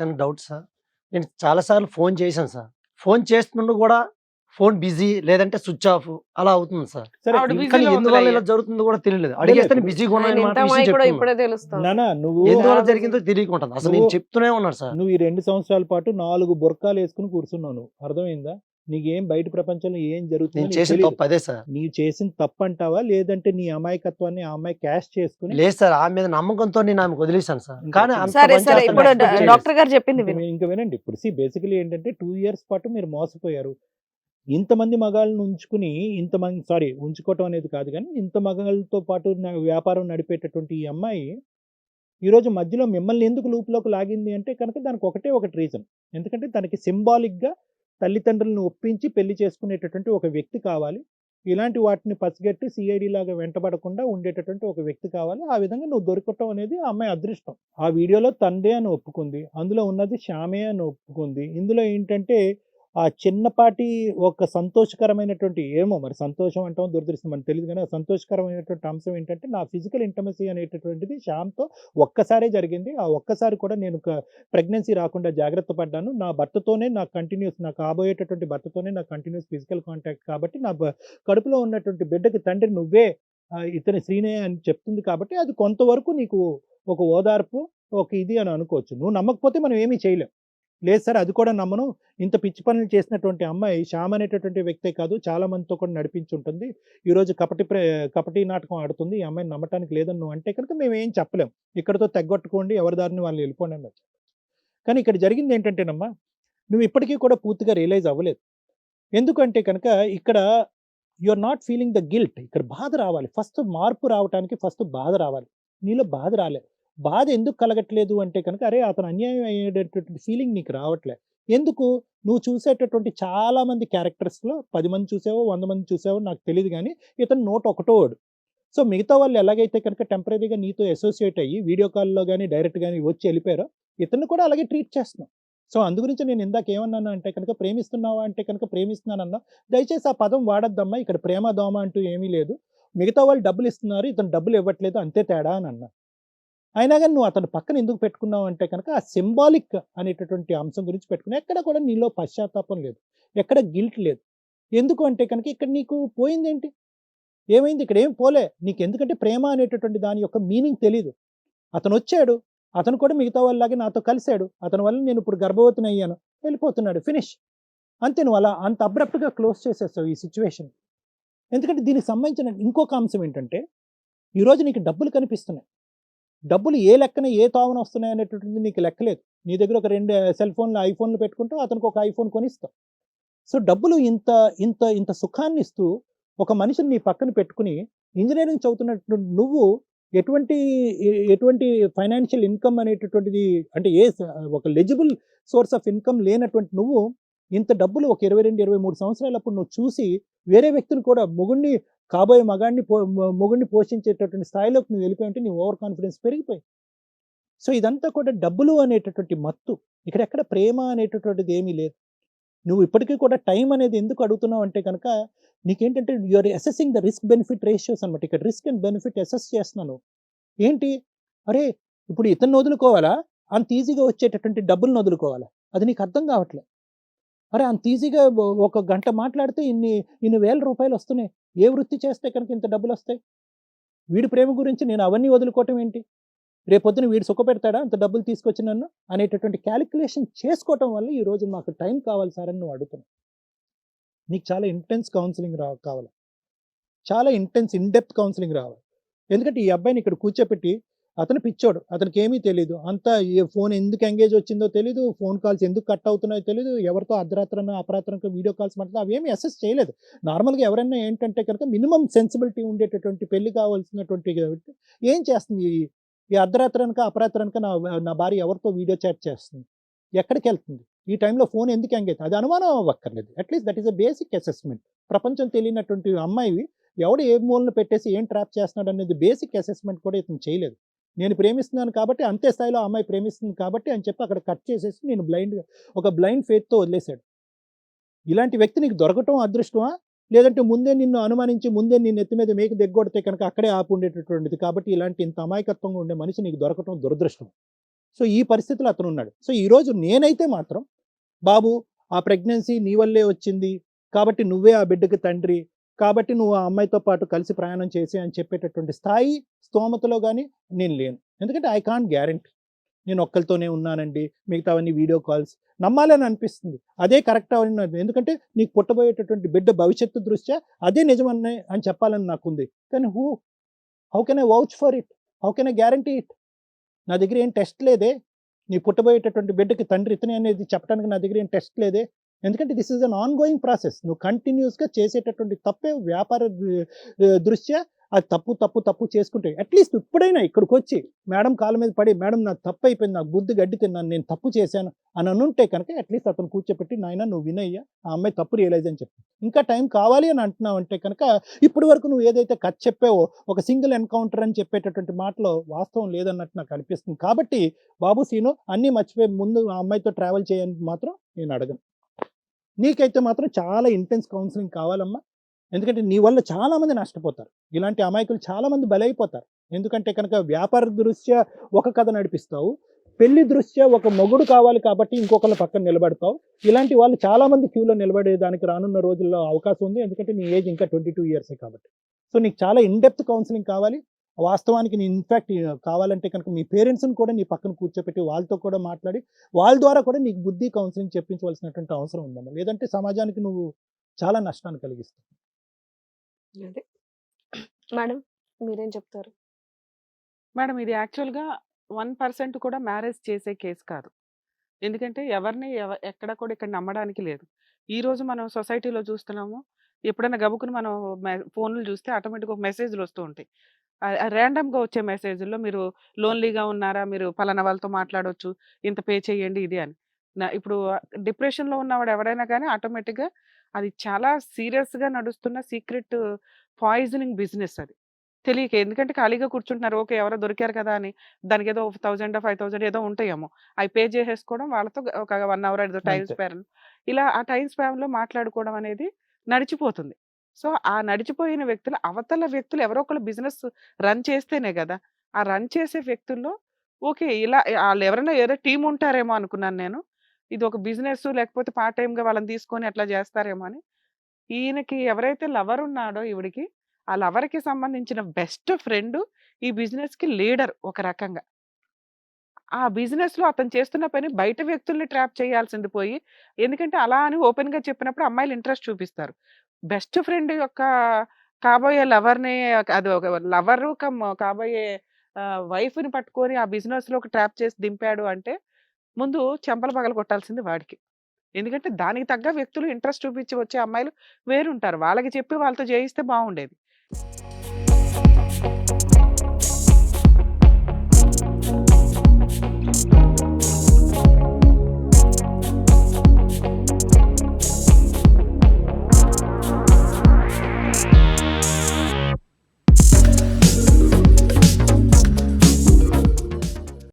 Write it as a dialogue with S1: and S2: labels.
S1: చిన్న doubt sir? నేను చాలాసార్లు ఫోన్ చేశాను సార్. ఫోన్ చేస్తుండగా కూడా ఫోన్ బిజీ లేదంటే స్విచ్ ఆఫ్ అలా అవుతుంది సార్. కానీ ఎందువల్ల. ఇలా జరుగుతుందో కూడా తెలియలేదు. అడిగేస్తే. బిజీగా
S2: నువ్వు
S1: ఎందువల్ల జరిగిందో తెలియకుంటుంది. అసలు నేను చెప్తూనే ఉన్నాను సార్.
S2: నువ్వు ఈ రెండు సంవత్సరాల పాటు నాలుగు బుర్కాలు వేసుకుని కూర్చున్నావు నువ్వు. అర్థమైందా? నీకేం బయట ప్రపంచంలో ఏం జరుగుతుందో
S1: చేసిన. తప్పు అదే సార్.
S2: నీవు చేసిన తప్పు అంటావా లేదంటే నీ అమాయకత్వాన్ని ఆ అమ్మాయి క్యాష్ చేసుకుని
S1: లేదు సార్ ఆమె మీద నమ్మకంతో నేను ఆమెకు వదిలేశాను సార్.
S2: ఇంకా
S1: కానీ
S2: చెప్పు.
S1: అంత
S3: సరే
S1: మంచి
S3: సరే
S1: అతను
S3: ఇప్పుడు
S1: expect చేయలేదు.
S3: డాక్టర్ గారు చెప్పింది
S2: ఇంకా
S3: విను.
S2: ఇంకా వినండి. ఇప్పుడు సి బేసికలీ ఏంటంటే టూ ఇయర్స్ పాటు మీరు మోసపోయారు. ఇంతమంది మగాళ్ళని ఉంచుకుని ఇంతమంది సారీ ఉంచుకోవటం అనేది కాదు కానీ ఇంత మగాళ్ళతో పాటు నా- వ్యాపారం నడిపేటటువంటి ఈ అమ్మాయి ఈరోజు మధ్యలో మిమ్మల్ని ఎందుకు లూప్లోకి లాగింది అంటే కనుక దానికి ఒకటే ఒకటి రీజన్ ఎందుకంటే తనకి సింబాలిక్గా తల్లిదండ్రులను ఒప్పించి పెళ్ళి చేసుకునేటటువంటి ఒక వ్యక్తి కావాలి. ఇలాంటి వాటిని పసిగట్టి సిఐడి లాగా వెంటబడకుండా ఉండేటటువంటి ఒక వ్యక్తి కావాలి. ఆ విధంగా నువ్వు దొరకటం అనేది ఆ అమ్మాయి అదృష్టం. ఆ వీడియోలో తండ్రి అని ఒప్పుకుంది. అందులో ఉన్నది శ్యామే అని ఒప్పుకుంది. ఇందులో ఏంటంటే ఆ చిన్నపాటి ఒక సంతోషకరమైనటువంటి ఏమో మరి సంతోషం అంటాం దురదృష్టం మనకు తెలియదు కానీ ఆ సంతోషకరమైనటువంటి అంశం ఏంటంటే నా ఫిజికల్ ఇంటమసీ అనేటటువంటిది శ్యామ్తో ఒక్కసారే జరిగింది. ఆ ఒక్కసారి కూడా నేను ప్రెగ్నెన్సీ రాకుండా జాగ్రత్త పడ్డాను. నా భర్తతోనే నా కంటిన్యూస్ నాకు కాబోయేటటువంటి భర్తతోనే నా కంటిన్యూస్ ఫిజికల్ కాంటాక్ట్ కాబట్టి నా కడుపులో ఉన్నటువంటి బిడ్డకి తండ్రి నువ్వే ఇతని శ్రీనే అని చెప్తుంది కాబట్టి అది కొంతవరకు నీకు ఒక ఓదార్పు ఒక ఇది అని అనుకోవచ్చు. నువ్వు నమ్మకపోతే మనం ఏమీ చేయలేం. లేదు సార్ అది కూడా నమ్మను. ఇంత పిచ్చి పనులు చేసినటువంటి అమ్మాయి శ్యామ్ అనేటటువంటి వ్యక్తే కాదు చాలా మందితో కూడా నడిపించుంటుంది. ఈరోజు కపటి ప్రే కపటి నాటకం ఆడుతుంది. ఈ అమ్మాయిని నమ్మటానికి లేదని నువ్వు అంటే కనుక మేము ఏం చెప్పలేం. ఇక్కడతో తెగొట్టుకోండి ఎవరి దారిని వాళ్ళు వెళ్ళిపోండి అని కానీ ఇక్కడ జరిగింది ఏంటంటేనమ్మా నువ్వు ఇప్పటికీ కూడా పూర్తిగా రియలైజ్ అవ్వలేదు. ఎందుకంటే కనుక ఇక్కడ you are not feeling the guilt. ఇక్కడ బాధ రావాలి. ఫస్ట్ మార్పు రావడానికి ఫస్ట్ బాధ రావాలి. నీలో బాధ రాలేదు. బాధ ఎందుకు కలగట్లేదు అంటే కనుక అరే అతను అన్యాయం అయ్యేటటువంటి ఫీలింగ్ నీకు రావట్లే. ఎందుకు? నువ్వు చూసేటటువంటి చాలా మంది క్యారెక్టర్స్లో పది మంది చూసావో వంద మంది చూసావో నాకు తెలియదు కానీ ఇతను నోట్ ఒకటో వాడు. సో మిగతా వాళ్ళు ఎలాగైతే కనుక టెంపరీగా నీతో అసోసియేట్ అయ్యి వీడియో కాల్లో కానీ డైరెక్ట్ కానీ వచ్చి వెళ్ళిపోయారో ఇతను కూడా అలాగే ట్రీట్ చేస్తున్నాం. సో అందు గురించి నేను ఇందాక ఏమన్నాను అంటే కనుక ప్రేమిస్తున్నావా అంటే కనుక ప్రేమిస్తున్నానన్నా దయచేసి ఆ పదం వాడద్దమ్మా ఇక్కడ ప్రేమ దోమ అంటూ ఏమీ లేదు. మిగతా వాళ్ళు డబ్బులు ఇస్తున్నారు ఇతను డబ్బులు ఇవ్వట్లేదు అంతే తేడా అని అన్నా. అయినా కానీ నువ్వు అతను పక్కన ఎందుకు పెట్టుకున్నావు అంటే కనుక ఆ సింబాలిక్ అనేటటువంటి అంశం గురించి పెట్టుకున్నావు ఎక్కడ కూడా నీలో పశ్చాత్తాపం లేదు. ఎక్కడ గిల్ట్ లేదు. ఎందుకు అంటే కనుక ఇక్కడ నీకు పోయిందేంటి? ఏమైంది? ఇక్కడ ఏం పోలే. నీకు ఎందుకంటే ప్రేమ అనేటటువంటి దాని యొక్క మీనింగ్ తెలీదు. అతను వచ్చాడు. అతను కూడా మిగతా వాళ్ళలాగే నాతో కలిశాడు. అతని వల్ల నేను ఇప్పుడు గర్భవతిని అయ్యాను. వెళ్ళిపోతున్నాడు. ఫినిష్. అంతే నువ్వు అలా అంత అబ్రప్ట్గా క్లోజ్ చేసేస్తావు ఈ సిచ్యువేషన్. ఎందుకంటే దీనికి సంబంధించిన ఇంకొక అంశం ఏంటంటే ఈరోజు నీకు డబ్బులు కనిపిస్తున్నాయి. డబ్బులు ఏ లెక్కన ఏ తావున వస్తున్నాయి అనేటటువంటిది నీకు లెక్కలేదు నీ దగ్గర ఒక రెండు సెల్ ఫోన్లు ఐఫోన్లు పెట్టుకుంటావు అతనికి ఒక ఐఫోన్ కొనిస్తావు. సో డబ్బులు ఇంత ఇంత ఇంత సుఖాన్ని ఇస్తూ ఒక మనిషిని నీ పక్కన పెట్టుకుని ఇంజనీరింగ్ చదువుతున్నట్టు నువ్వు ఎటువంటి ఎటువంటి ఫైనాన్షియల్ ఇన్కమ్ అనేటటువంటిది అంటే ఏ ఒక లెజిబుల్ సోర్స్ ఆఫ్ ఇన్కమ్ లేనటువంటి నువ్వు ఇంత డబ్బులు ఒక ఇరవై రెండు ఇరవై మూడు సంవత్సరాలప్పుడు నువ్వు చూసి వేరే వ్యక్తులు కూడా మొగుడిని కాబోయే మగాడిని పో మొగుడిని పోషించేటటువంటి స్థాయిలోకి నువ్వు వెళ్ళిపోయి ఉంటే నీ ఓవర్ కాన్ఫిడెన్స్ పెరిగిపోయి. సో ఇదంతా కూడా డబ్బులు అనేటటువంటి మత్తు. ఇక్కడ ఎక్కడ ప్రేమ అనేటటువంటిది ఏమీ లేదు. నువ్వు ఇప్పటికీ కూడా టైం అనేది ఎందుకు అడుగుతున్నావు అంటే కనుక నీకేంటంటే you are assessing the risk benefit ratios అనమాట ఇక్కడ రిస్క్ అండ్ బెనిఫిట్ అసెస్ చేస్తున్నాను. ఏంటి? అరే ఇప్పుడు ఇతను వదులుకోవాలా? అంత ఈజీగా వచ్చేటటువంటి డబ్బులను వదులుకోవాలా? అది నీకు అర్థం కావట్లే. అరే అంత ఈజీగా ఒక గంట మాట్లాడితే ఇన్ని ఇన్ని వేల రూపాయలు వస్తున్నాయి. ఏ వృత్తి చేస్తే కనుక ఇంత డబ్బులు వస్తాయి? వీడి ప్రేమ గురించి నేను అవన్నీ వదులుకోవటం ఏంటి? రేపొద్దున వీడు సుఖ పెడతాడా? అంత డబ్బులు తీసుకొచ్చి నన్ను అనేటటువంటి క్యాలిక్యులేషన్ చేసుకోవటం వల్ల ఈ రోజు మాకు టైం కావాలి సార్ అని నువ్వు అడుగుతున్నావు. నీకు చాలా ఇంటెన్స్ కౌన్సిలింగ్ రా కావాలి. చాలా ఇంటెన్స్ ఇన్డెప్త్ కౌన్సిలింగ్ రావాలి. ఎందుకంటే ఈ అబ్బాయిని ఇక్కడ కూర్చోపెట్టి అతను పిచ్చోడు. అతనికి ఏమీ తెలియదు అంతా ఈ ఫోన్ ఎందుకు ఎంగేజ్ వచ్చిందో తెలియదు ఫోన్ కాల్స్ ఎందుకు కట్ అవుతున్నాయో తెలియదు ఎవరితో అర్ధరాత్రన అపరాత్రంగా వీడియో కాల్స్ మాట్లాడుతుంది అవి ఏమీ అసెస్ చేయలేదు. నార్మల్గా ఎవరైనా ఏంటంటే కనుక మినిమం సెన్సిబిలిటీ ఉండేటటువంటి పెళ్ళి కావాల్సినటువంటి ఏం చేస్తుంది? ఈ- ఈ అర్ధరాత్రనక అపరాత్రనక నా నా భార్య ఎవరితో వీడియో చాట్ చేస్తుంది? ఎక్కడికి వెళ్తుంది? ఈ టైంలో ఫోన్ ఎందుకు ఎంగేజ్? అది అనుమానం అవ్వక్కర్లేదు. At least that is a basic assessment ప్రపంచం తెలియనటువంటి అమ్మాయి ఎవడు ఏ మూలను పెట్టేసి ఏం ట్రాప్ చేస్తున్నాడు అనేది బేసిక్ అసెస్మెంట్ కూడా ఇతను చేయలేదు. నేను ప్రేమిస్తున్నాను కాబట్టి అంతే స్థాయిలో ఆ అమ్మాయి ప్రేమిస్తుంది కాబట్టి అని చెప్పి అక్కడ కట్ చేసేసి నేను బ్లైండ్గా ఒక బ్లైండ్ ఫేత్తో వదిలేశాడు. ఇలాంటి వ్యక్తి నీకు దొరకటం అదృష్టమా? లేదంటే ముందే నిన్ను అనుమానించి ముందే నిన్ను ఎత్తి మీద మీకు దిగ్గొడితే కనుక అక్కడే ఆపు ఉండేటటువంటిది కాబట్టి ఇలాంటి ఇంత అమాయకత్వంగా ఉండే మనిషి నీకు దొరకటం దురదృష్టం. సో ఈ పరిస్థితిలో అతను ఉన్నాడు. సో ఈరోజు నేనైతే మాత్రం బాబు ఆ ప్రెగ్నెన్సీ నీ వల్లే వచ్చింది. కాబట్టి నువ్వే ఆ బిడ్డకి తండ్రి. కాబట్టి నువ్వు ఆ అమ్మాయితో పాటు కలిసి ప్రయాణం చేసి అని చెప్పేటటువంటి స్థాయి స్తోమతలో కానీ నేను లేను. ఎందుకంటే ఐ కాంట్ గ్యారంటీ నేను ఒక్కరితోనే ఉన్నానండి. మిగతావన్నీ వీడియో కాల్స్ నమ్మాలని అనిపిస్తుంది. అదే కరెక్ట్ అని ఎందుకంటే నీకు పుట్టబోయేటటువంటి బిడ్డ భవిష్యత్తు దృష్ట్యా అదే నిజమని అని చెప్పాలని నాకుంది. కానీ who how can I vouch for it how can I guarantee it నా దగ్గర ఏం టెస్ట్ లేదే. నీ పుట్టబోయేటటువంటి బిడ్డకి తండ్రి ఇతనే అనేది చెప్పడానికి నా దగ్గర ఏం టెస్ట్ లేదే. ఎందుకంటే this is an ongoing process నువ్వు కంటిన్యూస్గా చేసేటటువంటి తప్పే వ్యాపార దృష్ట్యా అది తప్పు తప్పు తప్పు చేసుకుంటే అట్లీస్ట్ ఇప్పుడైనా ఇక్కడికి వచ్చి మేడం కాళ్ళ మీద పడి మేడం నాకు తప్పు అయిపోయింది నాకు బుద్ధి గడ్డి తిన్నాను నేను తప్పు చేశాను అని అనుంటే కనుక అట్లీస్ట్ అతను కూర్చోపెట్టి నాయన నువ్వు వినయ్యా ఆ అమ్మాయి తప్పు రియలైజ్ అని చెప్పి. ఇంకా టైం కావాలి అని అంటున్నావు అంటే కనుక ఇప్పటి వరకు నువ్వు ఏదైతే కథ చెప్పావో ఒక సింగిల్ ఎన్కౌంటర్ అని చెప్పేటటువంటి మాటలో వాస్తవం లేదన్నట్టు నాకు అనిపిస్తుంది. కాబట్టి బాబు సీను అన్నీ మర్చిపోయి ముందు ఆ అమ్మాయితో ట్రావెల్ చేయని మాత్రం నేను అడగను. నీకైతే మాత్రం చాలా ఇంటెన్స్ కౌన్సిలింగ్ కావాలమ్మా. ఎందుకంటే నీ వల్ల చాలామంది నష్టపోతారు. ఇలాంటి అమాయకులు చాలామంది బలైపోతారు. ఎందుకంటే కనుక వ్యాపార దృష్ట్యా ఒక కథ నడిపిస్తావు పెళ్ళి దృష్ట్యా ఒక మొగుడు కావాలి కాబట్టి ఇంకొకళ్ళ పక్కన నిలబడతావు. ఇలాంటి వాళ్ళు చాలామంది క్యూలో నిలబడేదానికి రానున్న రోజుల్లో అవకాశం ఉంది. ఎందుకంటే నీ ఏజ్ ఇంకా ట్వంటీ టూ ఇయర్సే కాబట్టి. సో నీకు చాలా ఇన్డెప్త్ కౌన్సిలింగ్ కావాలి. వాస్తవానికి నీ ఇన్ఫాక్ట్ కావాలంటే కనుక మీ పేరెంట్స్ని కూడా నీ పక్కన కూర్చోపెట్టి వాళ్ళతో కూడా మాట్లాడి వాళ్ళ ద్వారా కూడా నీకు బుద్ధి కౌన్సిలింగ్ చెప్పించవలసినటువంటి అవసరం ఉందమ్మా లేదంటే సమాజానికి నువ్వు చాలా నష్టాన్ని కలిగిస్తావు
S4: అదే మేడం మీరేం చెప్తారు
S3: మేడం ఇది యాక్చువల్‌గా 1% కూడా మ్యారేజ్ చేసే కేస్ కాదు. ఎందుకంటే ఎవరిని ఎవ ఎక్కడ కూడా ఇక్కడ నమ్మడానికి లేదు. ఈరోజు మనం సొసైటీలో చూస్తున్నాము. ఎప్పుడైనా గబుక్కున మనం ఫోన్‌లు చూస్తే ఆటోమేటిక్‌గా ఒక మెసేజ్‌లు వస్తూ ఉంటాయి. ఆహ్, ర్యాండమ్‌గా వచ్చే మెసేజ్‌ల్లో మీరు లోన్‌లీగా ఉన్నారా? మీరు పలానా వాళ్ళతో మాట్లాడొచ్చు. ఇంత పే చేయండి ఇది అని. న ఇప్పుడు డిప్రెషన్‌లో ఉన్నవాడు ఎవడైనా గానీ ఆటోమేటిక్‌గా అది చాలా సీరియస్‌గా నడుస్తున్న సీక్రెట్ పాయిజనింగ్ బిజినెస్ అది. తెలియక ఎందుకంటే ఖాళీగా కూర్చుంటున్నారు. ఓకే. ఎవరో దొరికారు కదా! అని దానికేదో 1000 5000 ఏదో ఉంటాయేమో. అవి పే చేసేసుకోవడం వాళ్ళతో ఒక 1 అవర్ ఏదో
S2: అంతే.
S3: స్పాన్ ఇలా ఆ టైమ్ స్పాన్‌లో మాట్లాడుకోవడం అనేది నడిచిపోతుంది. సో, ఆ నడిచిపోయిన వ్యక్తులు అవతల వ్యక్తులు ఎవరో ఒకళ్ళు బిజినెస్ రన్ చేస్తేనే కదా ఆ రన్ చేసే వ్యక్తుల్లో ఓకే. ఇలా ఆళ్ళెవరైనా ఏదో టీం ఉంటారేమో అనుకున్నాను నేను. ఇది ఒక బిజినెస్ లేకపోతే పార్ట్ టైంగా వాళ్ళని తీసుకొని అట్లా చేస్తారేమో అని. ఈయనకి ఎవరైతే లవర్ ఉన్నాడో ఈవిడికి ఆ లవర్‌కి సంబంధించిన బెస్ట్ ఫ్రెండ్ ఈ బిజినెస్‌కి లీడర్ ఒక రకంగా. ఆ బిజినెస్‌లో అతను చేస్తున్న పని బయట వ్యక్తుల్ని ట్రాప్ చేయాల్సింది పోయి, ఎందుకంటే అలా అని ఓపెన్‌గా చెప్పినప్పుడు అమ్మాయిలు ఇంట్రెస్ట్ చూపిస్తారు. బెస్ట్ ఫ్రెండ్ యొక్క కాబోయే లవర్‌ని అది ఒక లవరు కమ్ కాబోయే వైఫ్‌ని పట్టుకొని ఆ బిజినెస్‌లోకి ట్రాప్ చేసి దింపాడు అంటే, ముందు చెంపలు పగలగొట్టాల్సింది వాడికి. ఎందుకంటే దానికి తగ్గ వ్యక్తులు ఇంట్రెస్ట్ చూపించి వచ్చే అమ్మాయిలు వేరుంటారు. వాళ్ళకి చెప్పి వాళ్ళతో చేయిస్తే బాగుండేది